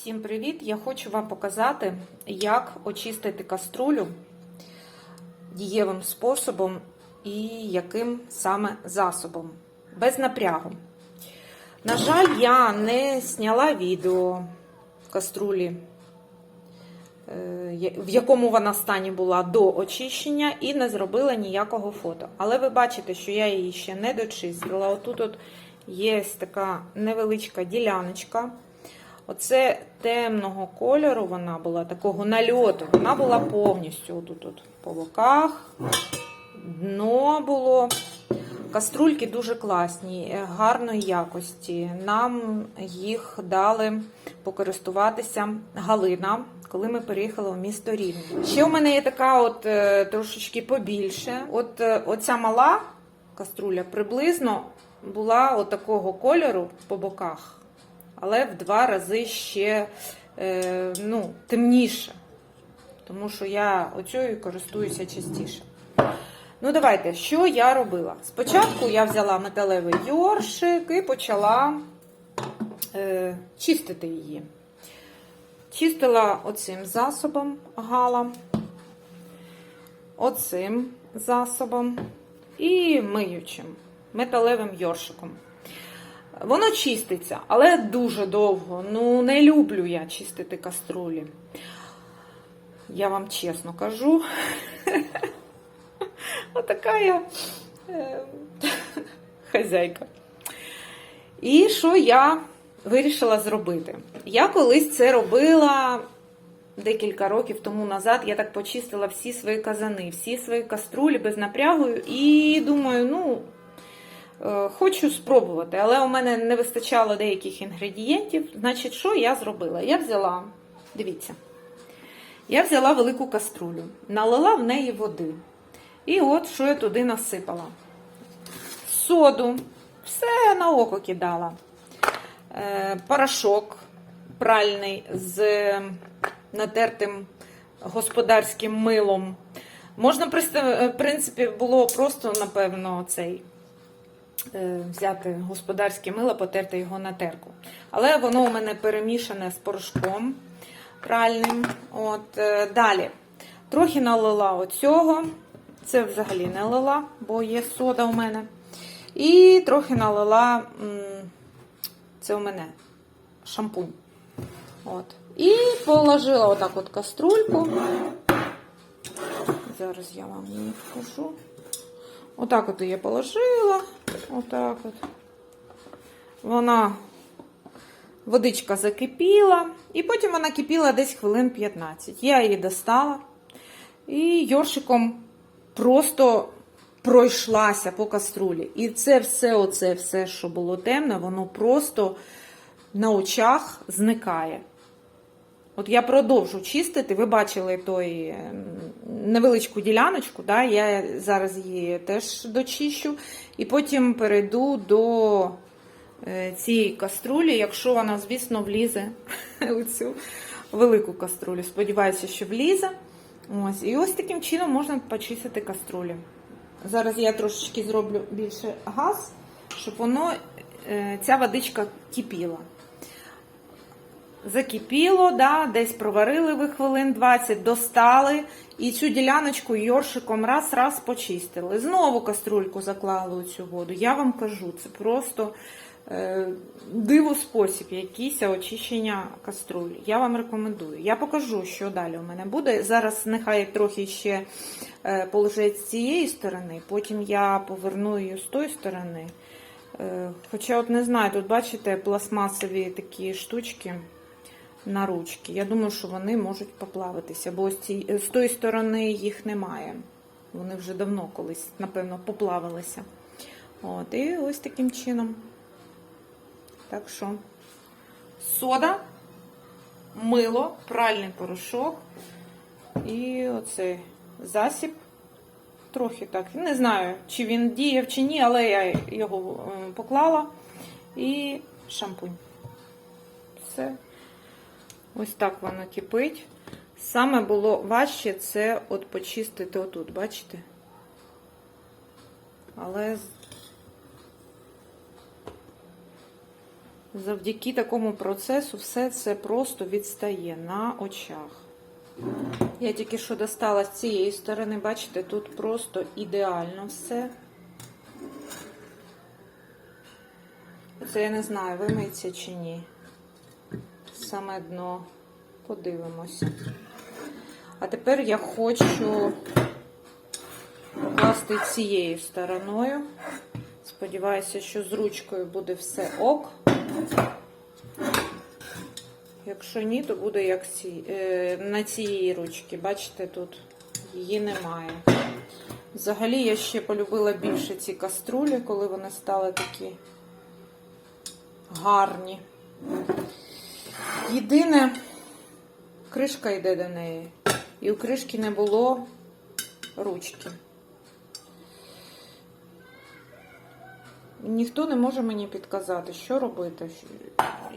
Всім привіт! Я хочу вам показати, як очистити каструлю дієвим способом і яким саме засобом. Без напрягу. На жаль, я не зняла відео каструлі, е, в якому вона стані була до очищення, і не зробила ніякого фото. Але ви бачите, що я її ще не дочистила. Отут от є така невеличка діляночка. Оце темного кольору вона була, такого нальоту. Вона була повністю отут от по боках. Дно було. Каструльки дуже класні, е, гарної якості. Нам їх дали покористуватися Галина, коли ми переїхали в місто Рівне. Ще у мене є така от е, трошечки побільше. От е, оця мала каструля приблизно була от такого кольору по боках але в два рази ще е, ну, темніше. Тому що я оцею користуюся частіше. Ну, давайте, що я робила? Спочатку я взяла металевий йоршик і почала е, чистити її. Чистила оцим засобом гала, оцим засобом і миючим металевим йоршиком. Воно чиститься, але дуже довго. Ну, не люблю я чистити каструлі. Я вам чесно кажу. Отака я е, хазяйка. І що я вирішила зробити? Я колись це робила декілька років тому назад. Я так почистила всі свої казани, всі свої каструлі без напрягу. І думаю, ну. Е, хочу спробувати, але у мене не вистачало деяких інгредієнтів. Значить, що я зробила? Я взяла, дивіться, я взяла велику каструлю, налила в неї води. І от що я туди насипала: соду, все на око кидала, е, порошок пральний з натертим господарським милом. Можна, в принципі, було просто, напевно, цей. Е, взяти господарське мило, потерти його на терку. Але воно у мене перемішане з порошком пральним. От, е, Далі. Трохи налила оцього. Це взагалі не лила, бо є сода у мене. І трохи налила, це у мене шампунь. От. І положила отак от каструльку. Зараз я вам її покажу. Отак от я положила. Отак от. Вона, водичка закипіла, і потім вона кипіла десь хвилин 15. Я її достала і йоршиком просто пройшлася по каструлі. І це все, оце все, що було темне, воно просто на очах зникає. От я продовжу чистити. Ви бачили той невеличку діляночку, да? я зараз її теж дочищу. І потім перейду до е, цієї каструлі, якщо вона, звісно, влізе у цю велику каструлю. Сподіваюся, що влізе. Ось. І ось таким чином можна почистити каструлі. Зараз я трошечки зроблю більше газ, щоб воно, е, ця водичка кипіла. Закипіло, да, десь проварили ви хвилин 20, достали і цю діляночку йоршиком раз-раз почистили. Знову каструльку заклали у цю воду. Я вам кажу, це просто е, диво спосіб, якийсь очищення каструлі. Я вам рекомендую. Я покажу, що далі у мене буде. Зараз нехай трохи ще е, полежить з цієї сторони, потім я поверну її з тої сторони. Е, хоча, от не знаю, тут бачите пластмасові такі штучки на ручки. Я думаю, що вони можуть поплавитися, бо з, ці, з тої сторони їх немає. Вони вже давно колись, напевно, поплавилися. От, І ось таким чином. Так що, сода, мило, пральний порошок і оцей засіб. Трохи так. Не знаю, чи він діяв, чи ні, але я його е, поклала. І шампунь. Все. Ось так воно кипить. Саме було важче це от почистити отут, бачите? Але завдяки такому процесу все це просто відстає на очах. Я тільки що достала з цієї сторони, бачите, тут просто ідеально все. Це я не знаю, вимиється чи ні. Саме дно. Подивимося. А тепер я хочу покласти цією стороною. Сподіваюся, що з ручкою буде все ок. Якщо ні, то буде як ці, е, на цій ручці. Бачите, тут її немає. Взагалі я ще полюбила більше ці каструлі, коли вони стали такі гарні. Єдине, кришка йде до неї. І у кришки не було ручки. Ніхто не може мені підказати, що робити,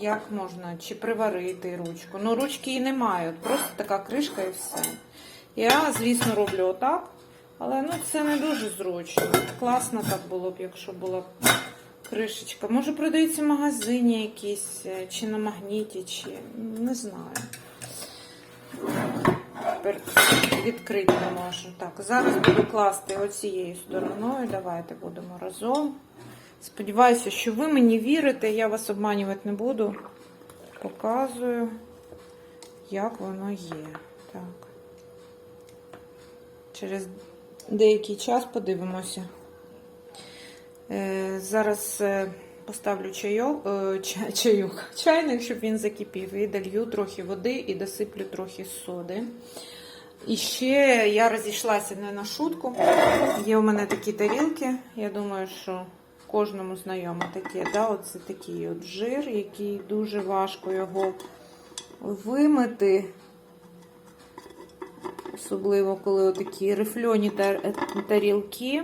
як можна, чи приварити ручку. Ну, ручки і немає, просто така кришка і все. Я, звісно, роблю отак, але ну, це не дуже зручно. Класно так було б, якщо була кришечка. Може, продається в магазині якісь, е, чи на магніті, чи не знаю. Тепер відкрити не можу. Так, зараз буду класти оцією стороною. Давайте будемо разом. Сподіваюся, що ви мені вірите, я вас обманювати не буду. Показую, як воно є. Так. Через деякий час подивимося. Е, зараз е, поставлю чайок, е, чайок, чайник, щоб він закипів, і долью трохи води і досиплю трохи соди. І ще я розійшлася не на шутку. Є у мене такі тарілки. Я думаю, що кожному знайомо таке. Да? Оце такий от жир, який дуже важко його вимити. Особливо, коли такі рифльоні тарілки.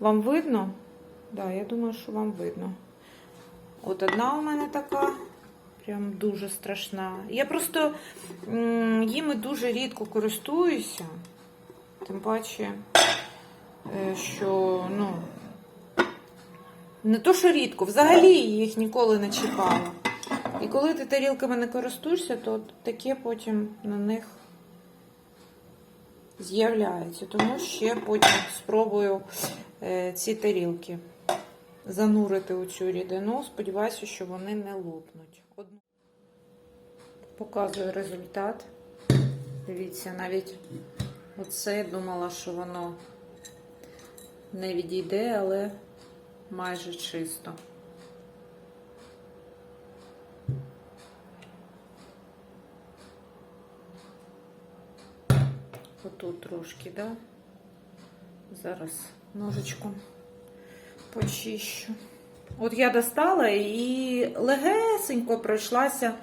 Вам видно? Да, я думаю, що вам видно. От одна у мене така, прям дуже страшна. Я просто їми дуже рідко користуюся. Тим паче, е, що, ну, не то, що рідко, взагалі їх ніколи не чіпала. І коли ти тарілками не користуєшся, то таке потім на них з'являється. Тому ще потім спробую е, ці тарілки занурити у цю рідину. Сподіваюся, що вони не лопнуть. Одну... Показую результат. Дивіться, навіть оце я думала, що воно не відійде, але майже чисто. Отут трошки, да? Зараз ножичком почищу. От я достала і легесенько пройшлася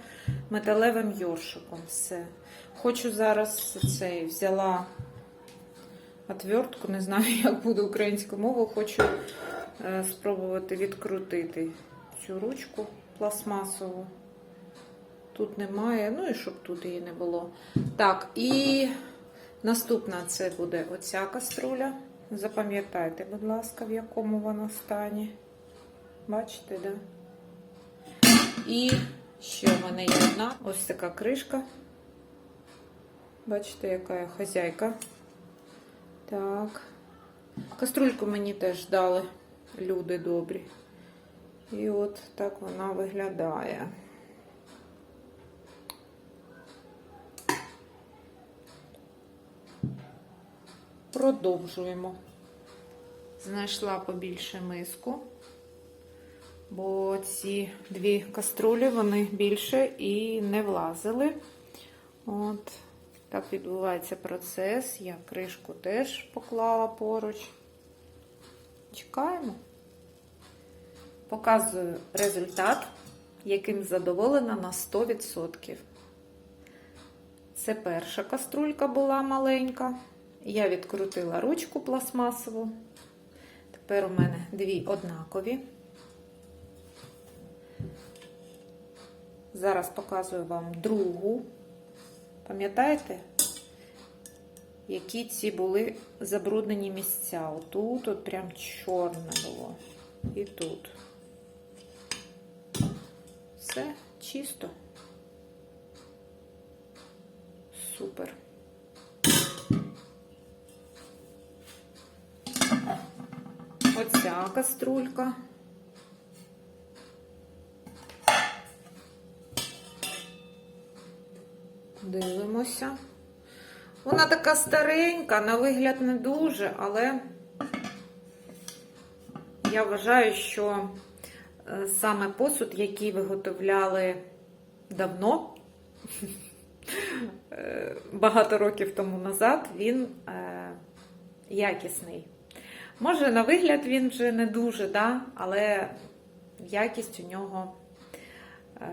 металевим йоршиком. Все. Хочу зараз цей взяла отвертку, не знаю, як буде українською мовою. Хочу е, спробувати відкрутити цю ручку пластмасову. Тут немає, ну і щоб тут її не було. Так, і наступна це буде оця каструля. Запам'ятайте, будь ласка, в якому вона стані. Бачите, да? І ще в мене є одна ось така кришка. Бачите, яка я хазяйка. Так. Каструльку мені теж дали люди добрі. І от так вона виглядає. Продовжуємо. Знайшла побільше миску, бо ці дві каструлі вони більше і не влазили. От, так відбувається процес. Я кришку теж поклала поруч. Чекаємо. Показую результат, яким задоволена на 100%. Це перша каструлька була маленька. Я відкрутила ручку пластмасову. Тепер у мене дві однакові. Зараз показую вам другу. Пам'ятаєте, які ці були забруднені місця? Отут, от прям чорне було. І тут. все чисто. Супер. Оця каструлька. Дивимося. Вона така старенька, на вигляд не дуже, але я вважаю, що е, саме посуд, який виготовляли давно, е, багато років тому назад, він е, якісний. Може, на вигляд він вже не дуже, да? але якість у нього е,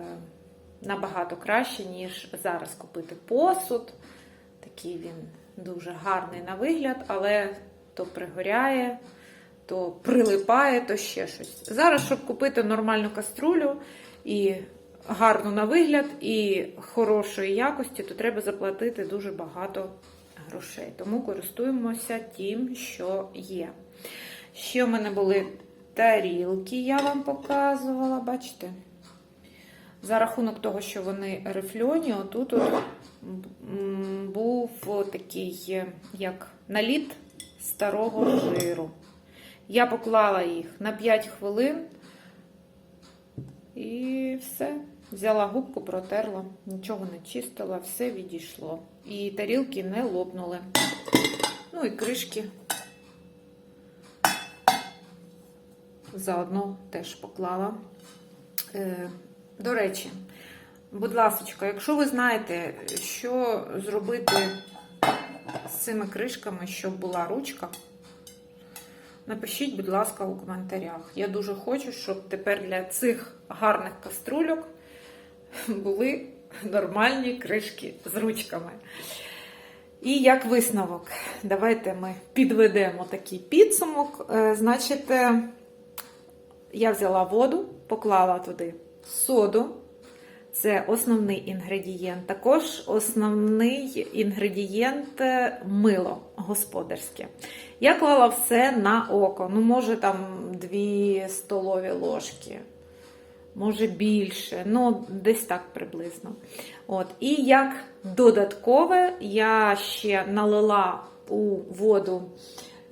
набагато краще, ніж зараз купити посуд. Такий він дуже гарний на вигляд, але то пригоряє, то прилипає, то ще щось. Зараз, щоб купити нормальну каструлю і гарну на вигляд, і хорошої якості, то треба заплатити дуже багато грошей. Тому користуємося тим, що є. Ще в мене були тарілки, я вам показувала, бачите? За рахунок того, що вони рифльоні, отут от був такий, е, як наліт старого жиру. Я поклала їх на 5 хвилин і все. Взяла губку, протерла, нічого не чистила, все відійшло. І тарілки не лопнули. Ну і кришки заодно теж поклала. Е, До речі, будь ласка, якщо ви знаєте, що зробити з цими кришками, щоб була ручка, напишіть, будь ласка, у коментарях. Я дуже хочу, щоб тепер для цих гарних каструльок були нормальні кришки з ручками. І як висновок, давайте ми підведемо такий підсумок. Е, Значить, е, я взяла воду, поклала туди соду. Це основний інгредієнт. Також основний інгредієнт е, мило господарське. Я клала все на око. Ну, може, там 2 столові ложки, може більше, ну, десь так приблизно. От. І як додаткове, я ще налила у воду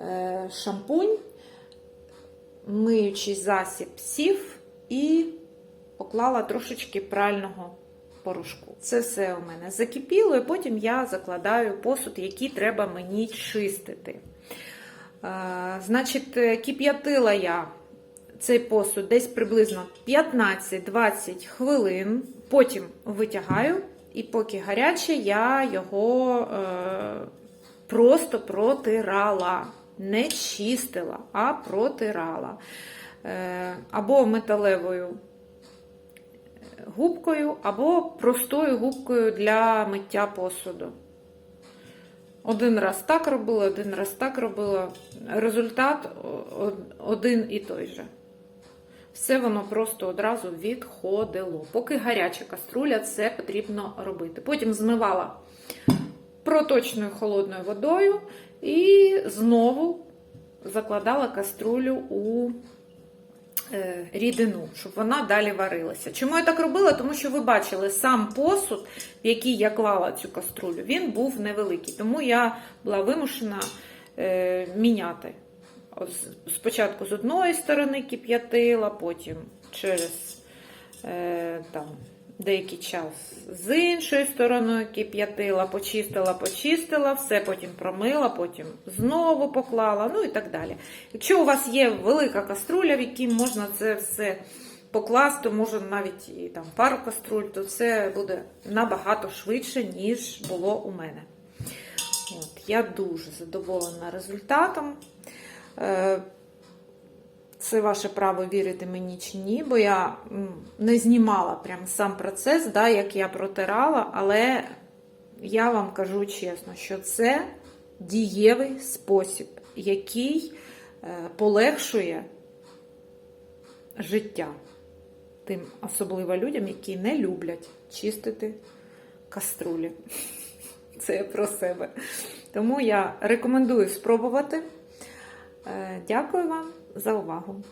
е, шампунь, миючий засіб сів і поклала трошечки прального порошку. Це все у мене закипіло, і потім я закладаю посуд, який треба мені чистити. Е, Значить, кип'ятила я цей посуд десь приблизно 15-20 хвилин, потім витягаю, і поки гаряче, я його е, просто протирала. Не чистила, а протирала. Е, або металевою губкою, або простою губкою для миття посуду. Один раз так робила, один раз так робила. Результат один і той же. Все воно просто одразу відходило. Поки гаряча каструля, це потрібно робити. Потім змивала проточною холодною водою і знову закладала каструлю у е, рідину, щоб вона далі варилася. Чому я так робила? Тому що ви бачили сам посуд, в який я клала цю каструлю, він був невеликий. Тому я була вимушена е, міняти. Спочатку з одної сторони кип'ятила, потім через е, там, деякий час з іншої сторони кип'ятила, почистила, почистила, все потім промила, потім знову поклала, ну і так далі. Якщо у вас є велика каструля, в якій можна це все покласти, може навіть і там пару каструль, то це буде набагато швидше, ніж було у мене. От, Я дуже задоволена результатом. Це ваше право вірити мені чи ні, бо я не знімала прям сам процес, да, як я протирала, але я вам кажу чесно, що це дієвий спосіб, який е, полегшує життя тим, особливо людям, які не люблять чистити каструлі. Це про себе. Тому я рекомендую спробувати. Е, Дякую вам за увагу!